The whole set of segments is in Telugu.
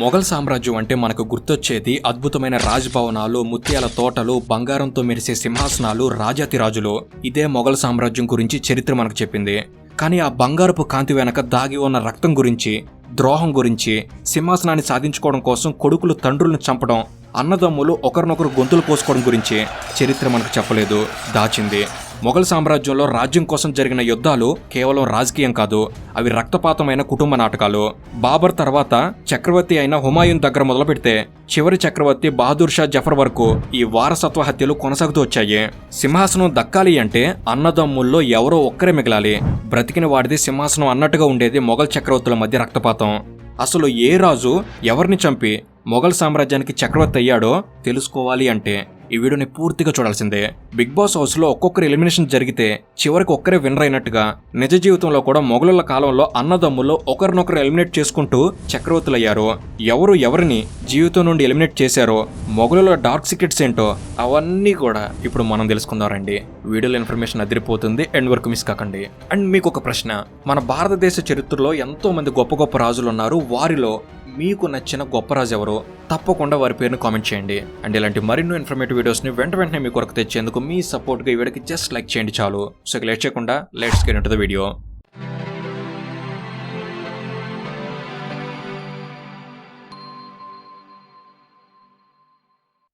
మొఘల్ సామ్రాజ్యం అంటే మనకు గుర్తొచ్చేది అద్భుతమైన రాజభవనాలు ముత్యాల తోటలు బంగారంతో మెరిసే సింహాసనాలు రాజాతిరాజులు. ఇదే మొఘల్ సామ్రాజ్యం గురించి చరిత్ర మనకు చెప్పింది. కానీ ఆ బంగారపు కాంతి వెనక దాగి ఉన్న రక్తం గురించి ద్రోహం గురించి సింహాసనాన్ని సాధించుకోవడం కోసం కొడుకులు తండ్రులను చంపడం అన్నదమ్ములు ఒకరినొకరు గొంతులు కోసుకోవడం గురించి చరిత్ర మనకు చెప్పలేదు దాచింది. మొఘల్ సామ్రాజ్యంలో రాజ్యం కోసం జరిగిన యుద్ధాలు కేవలం రాజకీయం కాదు అవి రక్తపాతమైన కుటుంబ నాటకాలు. బాబర్ తర్వాత చక్రవర్తి అయిన హుమాయూన్ దగ్గర మొదలు పెడితే చివరి చక్రవర్తి బహదూర్ షా జఫర్ వరకు ఈ వారసత్వ హత్యలు కొనసాగుతూ వచ్చాయి. సింహాసనం దక్కాలి అంటే అన్నదమ్ముల్లో ఎవరో ఒక్కరే మిగలాలి. బ్రతికిన వాడిది సింహాసనం అన్నట్టుగా ఉండేది మొఘల్ చక్రవర్తుల మధ్య రక్తపాతం. అసలు ఏ రాజు ఎవరిని చంపి మొఘల్ సామ్రాజ్యానికి చక్రవర్తి అయ్యాడో తెలుసుకోవాలి అంటే ఈ వీడియోని పూర్తిగా చూడాల్సిందే. బిగ్ బాస్ హౌస్లో ఒక్కొక్కరు ఎలిమినేషన్ జరిగితే చివరికి ఒక్కరే విన్నర్ అయినట్టుగా నిజ జీవితంలో కూడా మొఘలుల కాలంలో అన్నదమ్ములు ఒకరినొకరు ఎలిమినేట్ చేసుకుంటూ చక్రవర్తులయ్యారు ఎవరు ఎవరిని జీవితం నుండి ఎలిమినేట్ చేశారో మొఘలుల డార్క్ సీక్రెట్స్ ఏంటో అవన్నీ కూడా ఇప్పుడు మనం తెలుసుకుందాం రండి. వీడియోలో ఇన్ఫర్మేషన్ అదిరిపోతుంది అండ్ వరకు మిస్ కాకండి. అండ్ మీకు ఒక ప్రశ్న మన భారతదేశ చరిత్రలో ఎంతో మంది గొప్ప గొప్ప రాజులు ఉన్నారు. వారిలో మీకు నచ్చిన గొప్ప రాజు ఎవరు? తప్పకుండా వారి పేరును కామెంట్ చేయండి. అండ్ ఇలాంటి మరిన్నో ఇన్ఫర్మేటివ్ వీడియోస్ని వెంట వెంటనే మీ కొరకు తెచ్చేందుకు మీ సపోర్ట్గా ఈ వీడియోకి జస్ట్ లైక్ చేయండి చాలు. సో ఇక లేట్ చేయకుండా let's get the video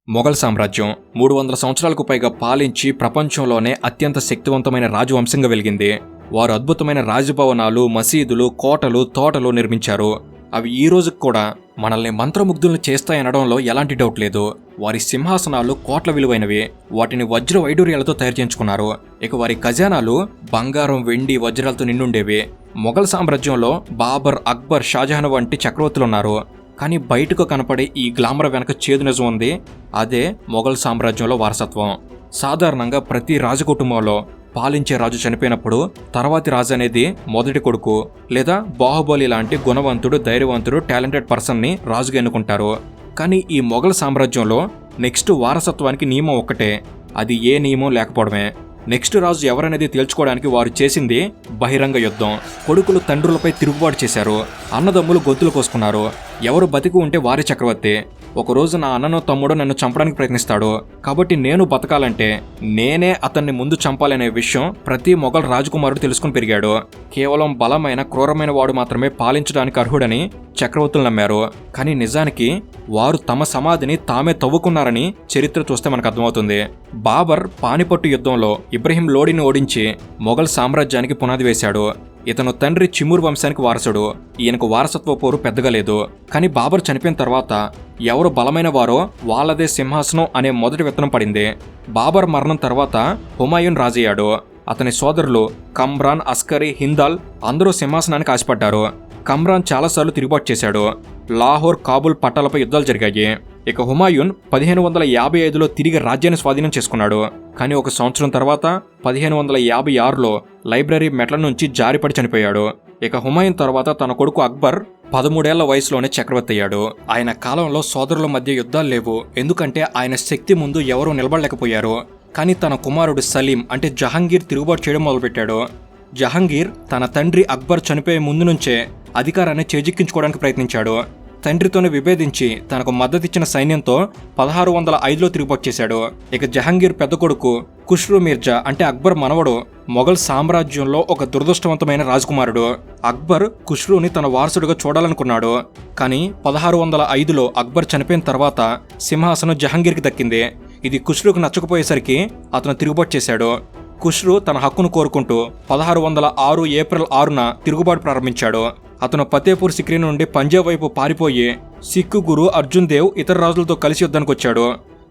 Mughal సామ్రాజ్యం మూడు వందల సంవత్సరాలకు పైగా పాలించి ప్రపంచంలోనే అత్యంత శక్తివంతమైన రాజవంశంగా వెలిగింది. వారు అద్భుతమైన రాజభవనాలు మసీదులు కోటలు తోటలు నిర్మించారు. అవి ఈ రోజుకు కూడా మనల్ని మంత్రముగ్ధులను చేస్తాయనడంలో ఎలాంటి డౌట్ లేదు. వారి సింహాసనాలు కోట్ల విలువైనవి. వాటిని వజ్ర వైడూర్యాలతో తయారు చేయించుకున్నారు. ఇక వారి ఖజానాలు బంగారం వెండి వజ్రాలతో నిండుండేవి. మొఘల్ సామ్రాజ్యంలో బాబర్ అక్బర్ షాజహాన్ వంటి చక్రవర్తులున్నారు. కానీ బయటకు కనపడే ఈ గ్లామర్ వెనక చేదు నిజం ఉంది. అదే మొఘల్ సామ్రాజ్యంలో వారసత్వం. సాధారణంగా ప్రతి రాజకుటుంబంలో పాలించే రాజు చనిపోయినప్పుడు తర్వాతి రాజు అనేది మొదటి కొడుకు లేదా బాహుబలి లాంటి గుణవంతుడు ధైర్యవంతుడు టాలెంటెడ్ పర్సన్ని రాజుగా ఎన్నుకుంటారు. కానీ ఈ మొఘల్ సామ్రాజ్యంలో నెక్స్ట్ వారసత్వానికి నియమం ఒక్కటే. అది ఏ నియమం లేకపోవడమే. నెక్స్ట్ రాజు ఎవరనేది తేల్చుకోవడానికి వారు చేసింది బహిరంగ యుద్ధం. కొడుకులు తండ్రులపై తిరుగుబాటు చేశారు. అన్నదమ్ములు గొంతులు కోసుకున్నారు. ఎవరు బతికి ఉంటే వారి చక్రవర్తి. ఒకరోజు నా అన్నను తమ్ముడు నన్ను చంపడానికి ప్రయత్నిస్తాడు. కాబట్టి నేను బతకాలంటే నేనే అతన్ని ముందు చంపాలనే విషయం ప్రతి మొఘల్ రాజకుమారుడు తెలుసుకుని పెరిగాడు. కేవలం బలమైన క్రూరమైన వాడు మాత్రమే పాలించడానికి అర్హుడని చక్రవర్తులు నమ్మారు. కానీ నిజానికి వారు తమ సమాధిని తామే తవ్వుకున్నారని చరిత్ర చూస్తే మనకు అర్థమవుతుంది. బాబర్ పానిపట్టు యుద్ధంలో ఇబ్రహీం లోడిని ఓడించి మొఘల్ సామ్రాజ్యానికి పునాది వేశాడు. ఇతను తండ్రి చిమూర్ వంశానికి వారసుడు. ఈయనకు వారసత్వ పోరు పెద్దగా లేదు. కానీ బాబర్ చనిపోయిన తర్వాత ఎవరు బలమైన వారో వాళ్ళదే సింహాసనం అనే మొదటి విత్తనం పడింది. బాబర్ మరణం తర్వాత హుమాయూన్ రాజయ్యాడు అతని సోదరులు కమ్రాన్ అస్కరీ హిందాల్ అందరూ సింహాసనానికి ఆశపడ్డారు. కమ్రాన్ చాలాసార్లు తిరుగుబాటు చేశాడు. లాహోర్ కాబుల్ పట్టాలపై యుద్ధాలు జరిగాయి. ఇక హుమాయూన్ పదిహేను వందల యాభై ఐదులో తిరిగి రాజ్యాన్ని స్వాధీనం చేసుకున్నాడు. కానీ ఒక సంవత్సరం తర్వాత పదిహేను వందల యాభై ఆరులో లైబ్రరీ మెట్ల నుంచి జారిపడి చనిపోయాడు. ఇక హుమాయూన్ తర్వాత తన కొడుకు అక్బర్ పదమూడేళ్ళ వయసులోనే చక్రవర్తి అయ్యాడు. ఆయన కాలంలో సోదరుల మధ్య యుద్ధాలు లేవు. ఎందుకంటే ఆయన శక్తి ముందు ఎవరూ నిలబడలేకపోయారు. కానీ తన కుమారుడు సలీం అంటే జహాంగీర్ తిరుగుబాటు చేయడం మొదలుపెట్టాడు. జహాంగీర్ తన తండ్రి అక్బర్ చనిపోయే ముందు నుంచే అధికారాన్ని చేజిక్కించుకోవడానికి ప్రయత్నించాడు. తండ్రితోనే విభేదించి తనకు మద్దతిచ్చిన సైన్యంతో పదహారు వందల ఐదులో తిరుగుబాటు ఇక జహంగీర్ పెద్ద కొడుకు ఖుష్రూ మీర్జా అంటే అక్బర్ మనవడు మొఘల్ సామ్రాజ్యంలో ఒక దురదృష్టవంతమైన రాజకుమారుడు. అక్బర్ ఖుష్రూని తన వారసుడిగా చూడాలనుకున్నాడు. కానీ పదహారు వందల ఐదులో అక్బర్ చనిపోయిన తర్వాత సింహాసనం జహంగీర్కి దక్కింది. ఇది ఖుష్రూకు నచ్చకపోయేసరికి అతను తిరుగుబాటు చేశాడు. ఖుష్రు తన హక్కును కోరుకుంటూ పదహారు వందల ఆరు ఏప్రిల్ ఆరున తిరుగుబాటు ప్రారంభించాడు. అతను ఫతేపూర్ సిక్రీ నుండి పంజాబ్ వైపు పారిపోయి సిక్కు గురు అర్జున్ దేవ్ ఇతర రాజులతో కలిసి యుద్ధానికి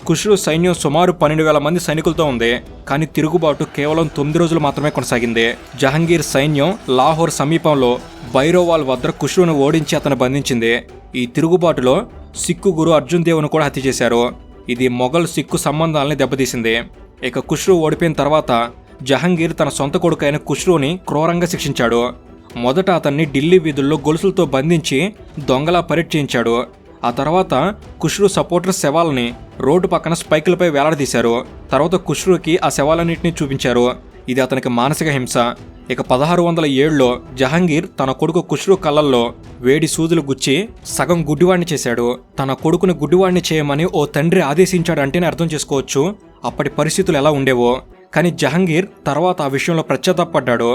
కుషులు సైన్యం సుమారు పన్నెండు వేల మంది సైనికులతో ఉంది. కానీ తిరుగుబాటు కేవలం తొమ్మిది రోజులు మాత్రమే కొనసాగింది. జహంగీర్ సైన్యం లాహోర్ సమీపంలో బైరోవాల్ వద్ద కుషులను ఓడించి అతను బంధించింది. ఈ తిరుగుబాటులో సిక్కు గురు అర్జున్ దేవును కూడా హత్య చేశారు. ఇది మొఘల్ సిక్కు సంబంధాలని దెబ్బతీసింది. ఇక కుష్రు ఓడిపోయిన తర్వాత జహంగీర్ తన సొంత కొడుకైన కుష్రుని క్రూరంగా శిక్షించాడు. మొదట అతన్ని ఢిల్లీ వీధుల్లో గొలుసులతో బంధించి దొంగలా పరిచయించాడు. ఆ తర్వాత కుష్రు సపోర్టర్ శవాలని రోడ్డు పక్కన స్పైకులపై వేలాడదీశారు. తర్వాత కుష్రుకి ఆ శవాలన్నింటినీ చూపించారు. ఇది అతనికి మానసిక హింస. ఇక పదహారు వందల ఏడులో జహాంగీర్ తన కొడుకు కుష్రు కళ్ళల్లో వేడి సూదులు గుచ్చి సగం గుడ్డివాడిని చేశాడు. తన కొడుకుని గుడ్డివాడిని చేయమని ఓ తండ్రి ఆదేశించాడంటేనే అర్థం చేసుకోవచ్చు అప్పటి పరిస్థితులు ఎలా ఉండేవో. కానీ జహాంగీర్ తర్వాత ఆ విషయంలో పశ్చాత్తాపడ్డాడు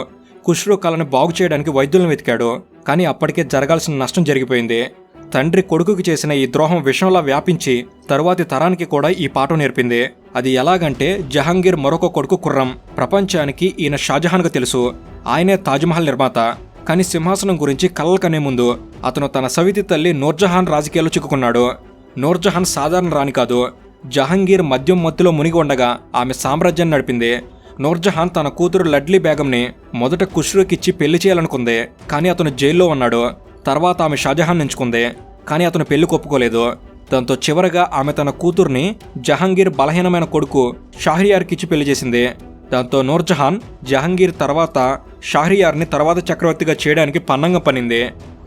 ఖుష్రు బాగు చేయడానికి వైద్యులను వెతికాడు. కానీ అప్పటికే జరగాల్సిన నష్టం జరిగిపోయింది. తండ్రి కొడుకుకి చేసిన ఈ ద్రోహం విషంలా వ్యాపించి తరువాతి తరానికి కూడా ఈ పాఠం నేర్పింది. అది ఎలాగంటే జహాంగీర్ మరొక కొడుకు కుర్రం. ప్రపంచానికి ఈయన షాజహాన్కు తెలుసు. ఆయనే తాజ్మహల్ నిర్మాత. కానీ సింహాసనం గురించి కలలు కనే ముందు అతను తన సవితి తల్లి నూర్జహాన్ రాజకీయాల్లో చిక్కుకున్నాడు. నూర్జహాన్ సాధారణ రాణి కాదు. జహాంగీర్ మద్యం మత్తులో మునిగి ఉండగా ఆమె సామ్రాజ్యాన్ని నడిపింది. నూర్జహాన్ తన కూతురు లడ్లీ బేగంని మొదట ఖుష్రూకిచ్చి పెళ్ళి చేయాలనుకుంది కానీ అతను జైల్లో ఉన్నాడు. తర్వాత ఆమె షాజహాన్ ఎంచుకుంది కానీ అతను పెళ్ళి ఒప్పుకోలేదు దాంతో చివరగా ఆమె తన కూతుర్ని జహాంగీర్ బలహీనమైన కొడుకు షాహ్రియార్కిచ్చి పెళ్ళి చేసింది. దాంతో నూర్జహాన్ జహాంగీర్ తర్వాత షాహ్రియార్ని తర్వాత చక్రవర్తిగా చేయడానికి పన్నంగా పనింది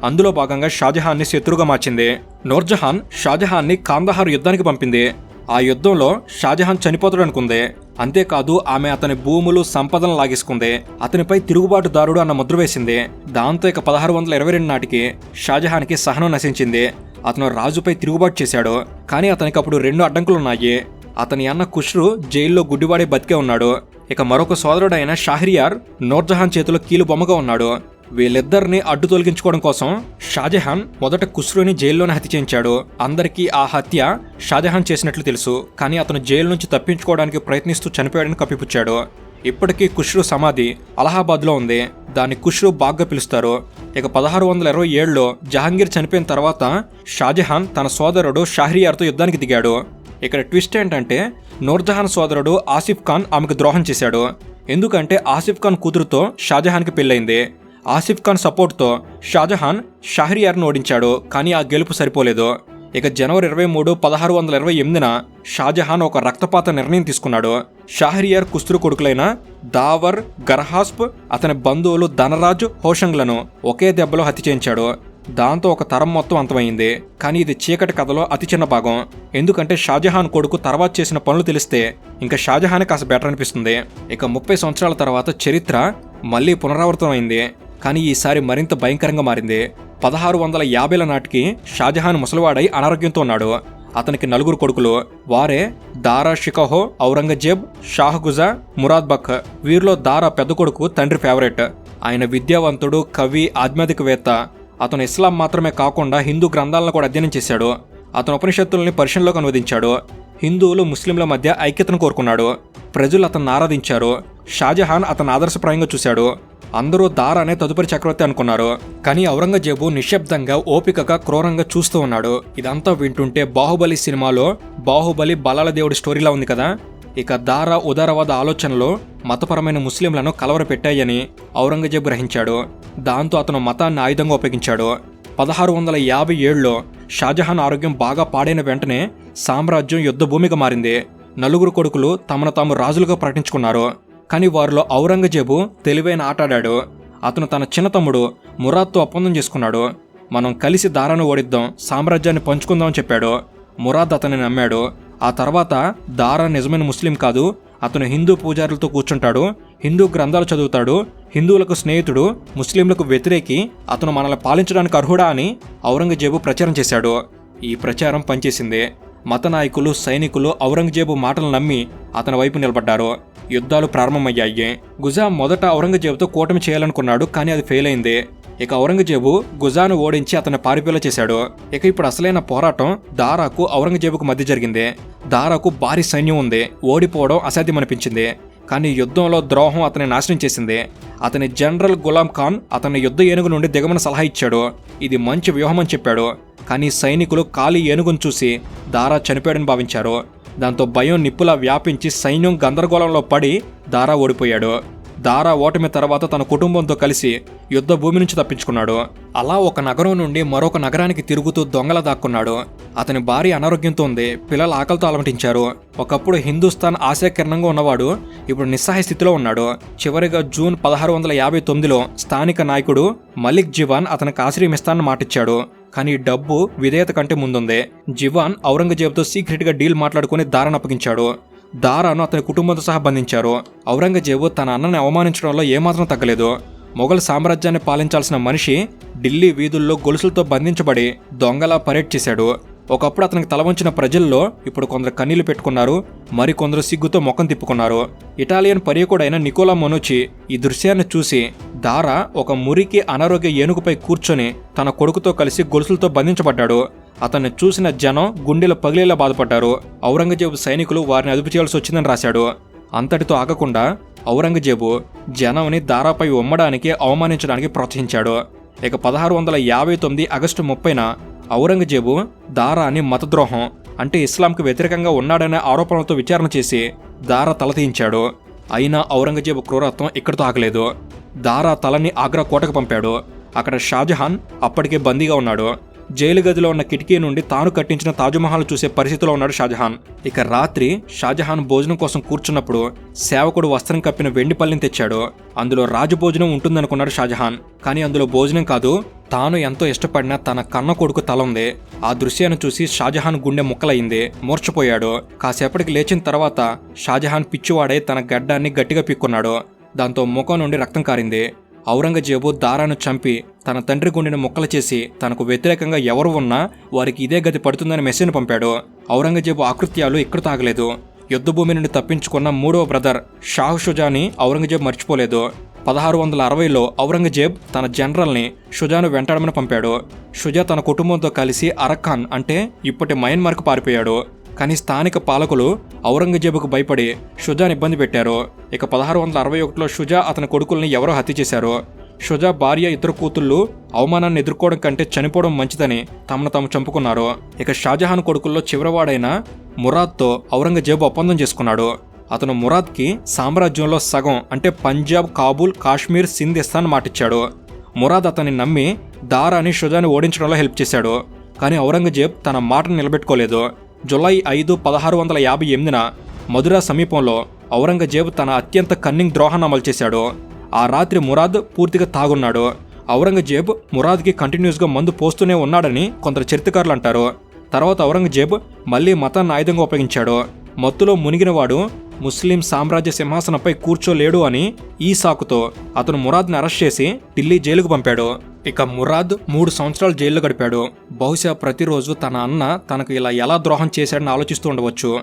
అందులో భాగంగా షాజహాన్ని శత్రుగా మార్చింది. నూర్జహాన్ షాజహాన్ని కాందహార్ యుద్ధానికి పంపింది. ఆ యుద్ధంలో షాజహాన్ చనిపోతాడు అనుకుంది. అంతేకాదు ఆమె అతని భూములు సంపదను లాగేసుకుంది. అతనిపై తిరుగుబాటుదారుడు అన్న ముద్ర వేసింది. దాంతో ఇక పదహారు వందల ఇరవై రెండు నాటికి షాజహాన్కి సహనం నశించింది. అతను రాజుపై తిరుగుబాటు చేశాడు. కానీ అతనికి అప్పుడు రెండు అడ్డంకులున్నాయి. అతని అన్న కుష్రు జైల్లో గుడ్డివాడే బతికే ఉన్నాడు. ఇక మరొక సోదరుడైన షాహ్రియార్ నూర్జహాన్ చేతిలో కీలు బొమ్మగా ఉన్నాడు. వీళ్ళిద్దరిని అడ్డు తొలగించుకోవడం కోసం షాజహాన్ మొదట ఖుస్రుని జైల్లోనే హత్య చేయించాడు. అందరికీ ఆ హత్య షాజహాన్ చేసినట్లు తెలుసు. కానీ అతను జైలు నుంచి తప్పించుకోవడానికి ప్రయత్నిస్తూ చనిపోయాడని కప్పిపుచ్చాడు. ఇప్పటికీ కుష్రూ సమాధి అలహాబాద్లో ఉంది. దాన్ని కుష్రూ బాగ్గా పిలుస్తారు. ఇక పదహారు వందల ఇరవై ఏడులో జహాంగీర్ చనిపోయిన తర్వాత షాజహాన్ తన సోదరుడు షాహ్రియార్తో యుద్ధానికి దిగాడు. ఇక్కడ ట్విస్ట్ ఏంటంటే నూర్జహాన్ సోదరుడు ఆసిఫ్ ఖాన్ ఆమెకు ద్రోహం చేశాడు. ఎందుకంటే ఆసిఫ్ ఖాన్ కూతురుతో షాజహాన్కి పెళ్ళైంది ఆసిఫ్ ఖాన్ సపోర్ట్తో షాజహాన్ షహరియార్ను ఓడించాడు కానీ ఆ గెలుపు సరిపోలేదు. ఇక జనవరి ఇరవై మూడు పదహారు వందల ఇరవై ఎనిమిదిన షాజహాన్ ఒక రక్తపాత నిర్ణయం తీసుకున్నాడు. షాహరియార్ కుస్తురు కొడుకులైన దావర్ గర్హాస్ప్ అతని బంధువులు ధనరాజ్ హోషంగ్లను ఒకే దెబ్బలో హత్య చేయించాడు. దాంతో ఒక తరం మొత్తం అంతమైంది కానీ ఇది చీకటి కథలో అతి చిన్న భాగం. ఎందుకంటే షాజహాన్ కొడుకు తర్వాత చేసిన పనులు తెలిస్తే ఇంకా షాజహాన్ కాస్త బెటర్ అనిపిస్తుంది. ఇక ముప్పై సంవత్సరాల తర్వాత చరిత్ర మళ్ళీ పునరావృతమైంది. కానీ ఈసారి మరింత భయంకరంగా మారింది. పదహారు వందల యాభైల నాటికి షాజహాన్ ముసలివాడై అనారోగ్యంతో ఉన్నాడు. అతనికి నలుగురు కొడుకులు. వారే దారా షికహో ఔరంగజేబ్ షాహగుజా మురాద్ బక్. వీరిలో దారా పెద్ద కొడుకు తండ్రి ఫేవరెట్. ఆయన విద్యావంతుడు కవి ఆధ్యాత్మికవేత్త. అతను ఇస్లాం మాత్రమే కాకుండా హిందూ గ్రంథాలను కూడా అధ్యయనం చేశాడు. అతను ఉపనిషత్తుల్ని పర్షియన్లోకి అనువదించాడు. హిందువులు ముస్లింల మధ్య ఐక్యతను కోరుకున్నాడు. ప్రజలు అతన్ని ఆరాధించారు. షాజహాన్ అతను ఆదర్శప్రాయంగా చూశాడు. అందరూ దారానే తదుపరి చక్రవర్తి అనుకున్నారు. కానీ ఔరంగజేబు నిశ్శబ్దంగా ఓపికగా క్రూరంగా చూస్తూ ఉన్నాడు. ఇదంతా వింటుంటే బాహుబలి సినిమాలో బాహుబలి బలాల దేవుడి స్టోరీలా ఉంది కదా? ఇక దారా ఉదారవాద ఆలోచనలు మతపరమైన ముస్లింలను కలవరపెట్టాయని ఔరంగజేబు గ్రహించాడు. దాంతో అతను మతాన్ని ఆయుధంగా ఉపయోగించాడు. పదహారు వందల యాభై ఏడులో షాజహాన్ ఆరోగ్యం బాగా పాడైన వెంటనే సామ్రాజ్యం యుద్ధభూమిగా మారింది. నలుగురు కొడుకులు తమను తాము రాజులుగా ప్రకటించుకున్నారు. కానీ వారిలో ఔరంగజేబు తెలివైన ఆటాడాడు. అతను తన చిన్న తమ్ముడు మురాద్తో ఒప్పందం చేసుకున్నాడు. మనం కలిసి దారాను ఓడిద్దాం సామ్రాజ్యాన్ని పంచుకుందామని చెప్పాడు. మురాద్ అతన్ని నమ్మాడు. ఆ తర్వాత దారా నిజమైన ముస్లిం కాదు అతను హిందూ పూజారులతో కూర్చుంటాడు హిందూ గ్రంథాలు చదువుతాడు హిందువులకు స్నేహితుడు ముస్లింలకు వ్యతిరేకి అతను మనల్ని పాలించడానికి అర్హుడా అని ఔరంగజేబు ప్రచారం చేశాడు. ఈ ప్రచారం పనిచేసింది. మత నాయకులు సైనికులు ఔరంగజేబు మాటలు నమ్మి అతని వైపు నిలబడ్డారు. యుద్ధాలు ప్రారంభమయ్యాయి. గుజా మొదట ఔరంగజేబుతో కూటమి చేయాలనుకున్నాడు కానీ అది ఫెయిల్ అయింది. ఇక ఔరంగజేబు గుజాను ఓడించి అతన్ని పారిపోయేలా చేశాడు. ఇక ఇప్పుడు అసలైన పోరాటం దారాకు ఔరంగజేబుకు మధ్య జరిగింది. దారాకు భారీ సైన్యం ఉంది. ఓడిపోవడం అసాధ్యమనిపించింది. కానీ యుద్ధంలో ద్రోహం అతని నాశనం చేసింది. అతని జనరల్ గులాం ఖాన్ అతని యుద్ధ ఏనుగు నుండి దిగమని సలహా ఇచ్చాడు. ఇది మంచి వ్యూహం అని చెప్పాడు. కానీ సైనికులు ఖాళీ ఏనుగును చూసి దారా చనిపోయాడని భావించారు. దాంతో భయం నిప్పులా వ్యాపించి సైన్యం గందరగోళంలో పడి దారా ఓడిపోయాడు. దారా ఓటమి తర్వాత తన కుటుంబంతో కలిసి యుద్ధ భూమి నుంచి తప్పించుకున్నాడు. అలా ఒక నగరం నుండి మరొక నగరానికి తిరుగుతూ దొంగల దాక్కున్నాడు. అతని భార్య అనారోగ్యంతో ఉంది. పిల్లలు ఆకలితో అలమటించారు. ఒకప్పుడు హిందుస్థాన్ ఆశాకిరణంగా ఉన్నవాడు ఇప్పుడు నిస్సహాయ స్థితిలో ఉన్నాడు. చివరిగా జూన్ పదహారు వందల యాభై తొమ్మిదిలో స్థానిక నాయకుడు మలిక్ జివాన్ అతనికి ఆశ్రయమిస్తానని మాటిచ్చాడు. కానీ డబ్బు విధేయత కంటే ముందుంది. జివాన్ ఔరంగజేబ్తో సీక్రెట్గా డీల్ మాట్లాడుకుని దారణ అప్పగించాడు. దారాను అతని కుటుంబంతో సహా బంధించారు. ఔరంగజేబు తన అన్నని అవమానించడంలో ఏమాత్రం తగ్గలేదు. మొఘల్ సామ్రాజ్యాన్ని పాలించాల్సిన మనిషి ఢిల్లీ వీధుల్లో గొలుసులతో బంధించబడి దొంగలా పరేడ్ చేశాడు. ఒకప్పుడు అతనికి తల వంచిన ప్రజల్లో ఇప్పుడు కొందరు కన్నీళ్ళు పెట్టుకున్నారు మరికొందరు సిగ్గుతో ముఖం తిప్పుకున్నారు. ఇటాలియన్ పర్యకుడైన నికోలా మొనోచి ఈ దృశ్యాన్ని చూసి దారా ఒక మురికి అనారోగ్య ఏనుగుపై కూర్చొని తన కొడుకుతో కలిసి గొలుసులతో బంధించబడ్డాడు. అతన్ని చూసిన జనం గుండెలు పగిలేలా బాధపడ్డారు. ఔరంగజేబు సైనికులు వారిని అదుపు చేయాల్సి వచ్చిందని రాశాడు. అంతటితో ఆగకుండా ఔరంగజేబు జనంని దారాపై ఉమ్మడానికి అవమానించడానికి ప్రోత్సహించాడు. ఇక పదహారు వందల యాభై తొమ్మిది ఆగస్టు ముప్పైన ఔరంగజేబు దారాని మతద్రోహం అంటే ఇస్లాంకు వ్యతిరేకంగా ఉన్నాడనే ఆరోపణలతో విచారణ చేసి దారా తల తీయించాడు. అయినా ఔరంగజేబు క్రూరత్వం ఇక్కడితో ఆగలేదు. దారా తలని ఆగ్రా కోటకు పంపాడు. అక్కడ షాజహాన్ అప్పటికే బందీగా ఉన్నాడు. జైలు గదిలో ఉన్న కిటికీ నుండి తాను కట్టించిన తాజ్మహల్ చూసే పరిస్థితిలో ఉన్నాడు షాజహాన్. ఇక రాత్రి షాజహాన్ భోజనం కోసం కూర్చున్నప్పుడు సేవకుడు వస్త్రం కప్పిన వెండి పల్లిని తెచ్చాడు. అందులో రాజభోజనం ఉంటుందనుకున్నాడు షాజహాన్. కానీ అందులో భోజనం కాదు తాను ఎంతో ఇష్టపడిన తన కన్న కొడుకు తల ఉంది. ఆ దృశ్యాన్ని చూసి షాజహాన్ గుండె ముక్కలయింది మూర్చపోయాడు కాసేపటికి లేచిన తర్వాత షాజహాన్ పిచ్చివాడై తన గడ్డాన్ని గట్టిగా పిక్కున్నాడు. దాంతో ముఖం నుండి రక్తం కారింది. ఔరంగజేబు దారాను చంపి తన తండ్రి గుండెను ముక్కలు చేసి తనకు వ్యతిరేకంగా ఎవరు ఉన్నా వారికి ఇదే గతి పడుతుందని మెసేజ్ పంపాడు. ఔరంగజేబు ఆకృత్యాలు ఇక్కడ తాగలేదు. యుద్ధభూమి నుండి తప్పించుకున్న మూడవ బ్రదర్ షాహ్ షుజాని ఔరంగజేబ్ మర్చిపోలేదు. పదహారు వందల అరవైలో ఔరంగజేబ్ తన జనరల్ని షుజాను వెంటాడమని పంపాడు. షుజా తన కుటుంబంతో కలిసి అరఖాన్ అంటే ఇప్పటి మయన్మార్కు పారిపోయాడు. కానీ స్థానిక పాలకులు ఔరంగజేబుకు భయపడి షుజాని ఇబ్బంది పెట్టారు. ఇక పదహారు వందల అరవై ఒకటిలో షుజా అతని కొడుకుల్ని ఎవరో హత్య చేశారు. షుజా భార్య ఇద్దరు కూతుళ్ళు అవమానాన్ని ఎదుర్కోవడం కంటే చనిపోవడం మంచిదని తమను తాము చంపుకున్నారు. ఇక షాజహాన్ కొడుకుల్లో చివరివాడైన మురాద్తో ఔరంగజేబు ఒప్పందం చేసుకున్నాడు. అతను మురాద్కి సామ్రాజ్యంలో సగం అంటే పంజాబ్ కాబూల్ కాశ్మీర్ సింధ్ ఇస్తాన్ మాటిచ్చాడు. మురాద్ అతన్ని నమ్మి దారాని షుజాని ఓడించడంలో హెల్ప్ చేశాడు. కానీ ఔరంగజేబ్ తన మాటను నిలబెట్టుకోలేదు. జులై ఐదు పదహారు వందల యాభై ఎనిమిదిన మధుర సమీపంలో ఔరంగజేబు తన అత్యంత కన్నింగ్ ద్రోహాన్ని అమలు చేశాడు. ఆ రాత్రి మురాద్ పూర్తిగా తాగున్నాడు. ఔరంగజేబ్ మురాద్కి కంటిన్యూస్గా మందు పోస్తూనే ఉన్నాడని కొందరు చరిత్రకారులు అంటారు. తర్వాత ఔరంగజేబ్ మళ్ళీ మతాన్ని ఆయుధంగా ఉపయోగించాడు. మత్తులో మునిగినవాడు ముస్లిం సామ్రాజ్య సింహాసనంపై కూర్చోలేడు అని ఈ సాకుతో అతను మురాద్ని అరెస్ట్ చేసి ఢిల్లీ జైలుకు పంపాడు. ఇక మురాద్ మూడు సంవత్సరాలు జైల్లో గడిపాడు. బహుశా ప్రతిరోజు తన అన్న తనకు ఇలా ఎలా ద్రోహం చేశాడని ఆలోచిస్తూ ఉండవచ్చు.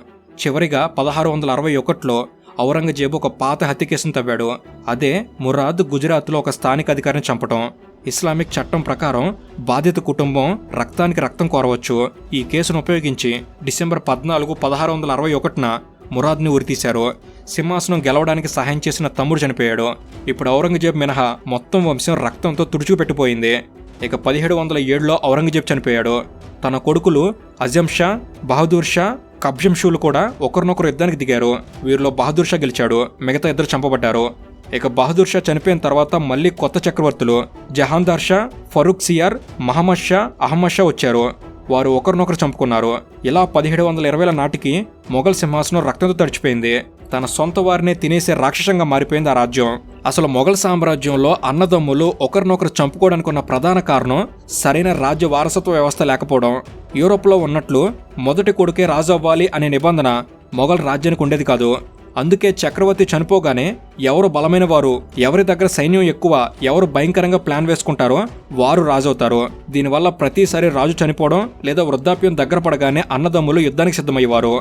చివరిగా పదహారు వందల అరవై ఒకటిలో ఔరంగజేబు ఒక పాత హత్య కేసును తవ్వాడు. అదే మురాద్ గుజరాత్లో ఒక స్థానిక అధికారిని చంపటం. ఇస్లామిక్ చట్టం ప్రకారం బాధిత కుటుంబం రక్తానికి రక్తం కోరవచ్చు. ఈ కేసును ఉపయోగించి డిసెంబర్ పద్నాలుగు పదహారు వందల అరవై ఒకటిన మురాద్ని ఉరితీశారు. సింహాసనం గెలవడానికి సహాయం చేసిన తమ్ముడు చనిపోయాడు. ఇప్పుడు ఔరంగజేబ్ మినహా మొత్తం వంశం రక్తంతో తుడుచుకుపెట్టిపోయింది. ఇక పదిహేడు వందల ఏడులో ఔరంగజేబ్ చనిపోయాడు. తన కొడుకులు అజం షా బహదూర్ షా కబ్జం షూలు కూడా ఒకరినొకరు యుద్ధానికి దిగారు. వీరిలో బహదూర్ షా గెలిచాడు. మిగతా ఇద్దరు చంపబడ్డారు. ఇక బహదూర్ షా చనిపోయిన తర్వాత మళ్ళీ కొత్త చక్రవర్తులు జహాందార్ షా ఫరూక్ సియార్ మహమ్మద్ షా అహ్మద్ షా వచ్చారు. వారు ఒకరినొకరు చంపుకున్నారు. ఇలా పదిహేడు వందల ఇరవైల నాటికి మొఘల్ సింహాసనం రక్తంతో తడిచిపోయింది. తన సొంత వారినే తినేసే రాక్షసంగా మారిపోయింది ఆ రాజ్యం. అసలు మొఘల్ సామ్రాజ్యంలో అన్నదమ్ములు ఒకరినొకరు చంపుకోవడానికి ఉన్న ప్రధాన కారణం సరైన రాజ్య వారసత్వ వ్యవస్థ లేకపోవడం. యూరోప్లో ఉన్నట్లు మొదటి కొడుకే రాజు అవ్వాలి అనే నిబంధన మొఘల్ రాజ్యానికి ఉండేది కాదు. అందుకే చక్రవర్తి చనిపోగానే ఎవరు బలమైన వారు ఎవరి దగ్గర సైన్యం ఎక్కువ ఎవరు భయంకరంగా ప్లాన్ వేసుకుంటారో వారు రాజవుతారు. దీనివల్ల ప్రతిసారి రాజు చనిపోవడం లేదా వృద్ధాప్యం దగ్గర పడగానే అన్నదమ్ములు యుద్ధానికి సిద్ధమయ్యేవారు.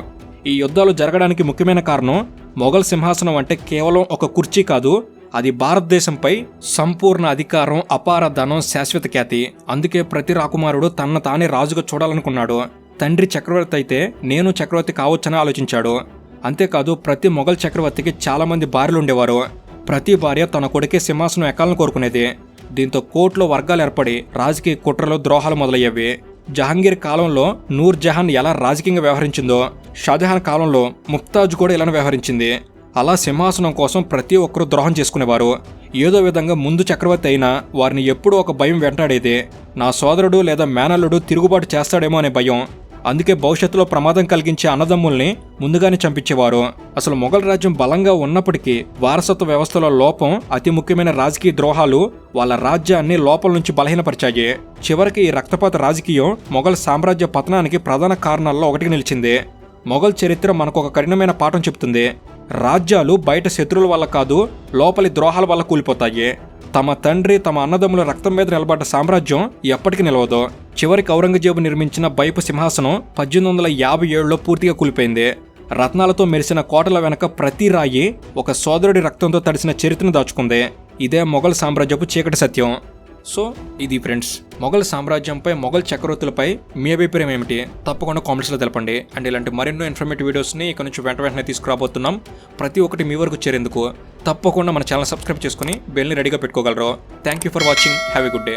ఈ యుద్ధాలు జరగడానికి ముఖ్యమైన కారణం మొఘల్ సింహాసనం అంటే కేవలం ఒక కుర్చీ కాదు అది భారతదేశంపై సంపూర్ణ అధికారం అపార ధనం శాశ్వత ఖ్యాతి. అందుకే ప్రతి రాకుమారుడు తన తానే రాజుగా చూడాలనుకున్నాడు. తండ్రి చక్రవర్తి అయితే నేను చక్రవర్తి కావచ్చని ఆలోచించాడు. అంతేకాదు ప్రతి మొఘల్ చక్రవర్తికి చాలామంది భార్యలు ఉండేవారు ప్రతి భార్య తన కొడుకే సింహాసనం ఎక్కాలని కోరుకునేది. దీంతో కోర్టులో వర్గాలు ఏర్పడి రాజకీయ కుట్రలు ద్రోహాలు మొదలయ్యేవి. జహాంగీర్ కాలంలో నూర్ జహాన్ ఎలా రాజకీయంగా వ్యవహరించిందో షాజహాన్ కాలంలో ముక్తాజ్ కూడా ఇలానే వ్యవహరించింది. అలా సింహాసనం కోసం ప్రతి ఒక్కరూ ద్రోహం చేసుకునేవారు. ఏదో విధంగా ముందు చక్రవర్తి అయినా వారిని ఎప్పుడూ ఒక భయం వెంటాడేది. నా సోదరుడు లేదా మేనల్లుడు తిరుగుబాటు చేస్తాడేమో అనే భయం అందుకే భవిష్యత్తులో ప్రమాదం కలిగించే అన్నదమ్ముల్ని ముందుగానే చంపించేవారు. అసలు మొఘల్ రాజ్యం బలంగా ఉన్నప్పటికీ వారసత్వ వ్యవస్థలో లోపం అతి ముఖ్యమైన రాజకీయ ద్రోహాలు వాళ్ళ రాజ్యాన్ని లోపల నుంచి బలహీనపరిచాయి. చివరికి ఈ రక్తపాత రాజకీయం మొఘల్ సామ్రాజ్య పతనానికి ప్రధాన కారణాల్లో ఒకటిగా నిలిచింది. మొఘల్ చరిత్ర మనకు ఒక కఠినమైన పాఠం చెప్తుంది రాజ్యాలు బయట శత్రువుల వల్ల కాదు లోపలి ద్రోహాల వల్ల కూలిపోతాయి. తమ తండ్రి తమ అన్నదమ్ముల రక్తం మీద నిలబడ్డ సామ్రాజ్యం ఎప్పటికీ నిలవదు. చివరికి ఔరంగజేబు నిర్మించిన బైపు సింహాసనం పద్దెనిమిది వందల యాభై ఏడులో పూర్తిగా కూలిపోయింది. రత్నాలతో మెరిసిన కోటల వెనక ప్రతి రాయి ఒక సోదరుడి రక్తంతో తడిసిన చరిత్రను దాచుకుంది. ఇదే మొఘల్ సామ్రాజ్యపు చీకటి సత్యం. సో ఇది ఫ్రెండ్స్ మొఘల్ సామ్రాజ్యంపై మొఘల్ చక్రవర్తులపై మీ అభిప్రాయం ఏమిటి? తప్పకుండా కామెంట్స్లో తెలపండి. అండ్ ఇలాంటి మరెన్నో ఇన్ఫర్మేటివ్ వీడియోస్ని ఇక్కడ నుంచి వెంట వెంటనే తీసుకురాబోతున్నాం. ప్రతి ఒక్కటి మీ వరకు చేరేందుకు తప్పకుండా మన ఛానల్ సబ్స్క్రైబ్ చేసుకుని బెల్ని రెడీగా పెట్టుకోగలరు. Thank you for watching have a good day